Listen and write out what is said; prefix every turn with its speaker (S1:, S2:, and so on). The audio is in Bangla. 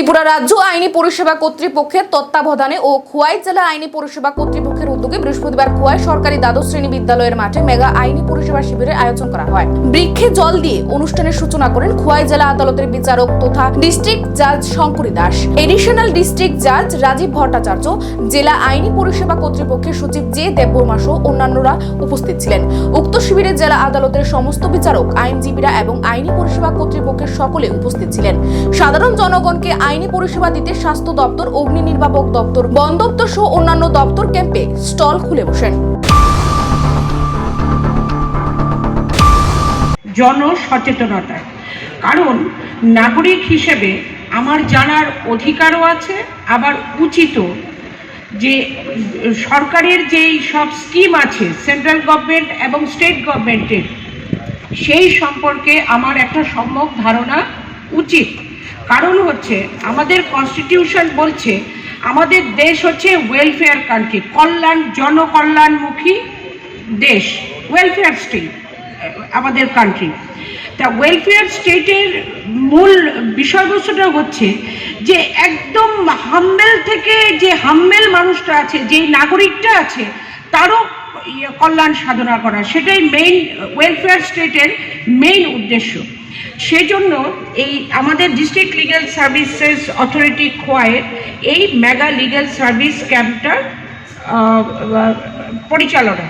S1: ত্রিপুরা রাজ্য আইনি পরিষেবা কর্তৃপক্ষের তত্ত্বাবধানে ও খোয়াই জেলা আইনি পরিষেবা কর্তৃপক্ষের উদ্যোগে বৃহস্পতিবার খোয়াই সরকারি দ্বাদশ শ্রেণি বিদ্যালয়ের মাঠে মেগা আইনি পরিষেবা শিবিরের আয়োজন করা হয়। বৃক্ষে জল দিয়ে অনুষ্ঠানের সূচনা করেন খোয়াই জেলা আদালতের বিচারক তথা ডিস্ট্রিক্ট জাজ শঙ্করী দাস। এডিশনাল ডিস্ট্রিক্ট জাজ রাজীব ভট্টাচার্য, জেলা আইনি পরিষেবা কর্তৃপক্ষের সচিব জে দেববর্মা সহ অন্যান্যরা উপস্থিত ছিলেন। উক্ত শিবিরে জেলা আদালতের সমস্ত বিচারক, আইনজীবীরা এবং আইনি পরিষেবা কর্তৃপক্ষের সকলে উপস্থিত ছিলেন। সাধারণ জনগণকে আইনি পরিষেবা দিতে স্বাস্থ্য দপ্তর, অগ্নি নির্বাপক দপ্তর, বন দপ্তর সহ অন্যান্য দপ্তর ক্যাম্পে স্টল খুলে বসেন।
S2: জনসচেতনতায় কারণ নাগরিক হিসেবে আমার জানার অধিকারও আছে, আবার উচিত যে সরকারের যেই সব স্কিম আছে, সেন্ট্রাল গভর্নমেন্ট এবং স্টেট গভর্নমেন্টের, সেই সম্পর্কে আমার একটা সম্যক ধারণা উচিত। কারণ হচ্ছে, আমাদের কনস্টিটিউশন বলছে, আমাদের দেশ হচ্ছে ওয়েলফেয়ার কান্ট্রি কল্যাণ, জনকল্যাণমুখী দেশ ওয়েলফেয়ার স্টেট আমাদের কান্ট্রি তা ওয়েলফেয়ার স্টেটের মূল বিষয়বস্তুটা হচ্ছে যে, একদম হাম্বেল থেকে যে হাম্বেল মানুষটা আছে যে নাগরিকটা আছে, তারও কল্যাণ সাধনা করা, সেটাই মেইন ওয়েলফেয়ার স্টেটের মেইন উদ্দেশ্য। সেজন্য এই আমাদের ডিস্ট্রিক্ট লিগ্যাল সার্ভিসেস অথরিটি খোয়ায়ের এই মেগা লিগ্যাল সার্ভিস ক্যাম্পটা পরিচালনা।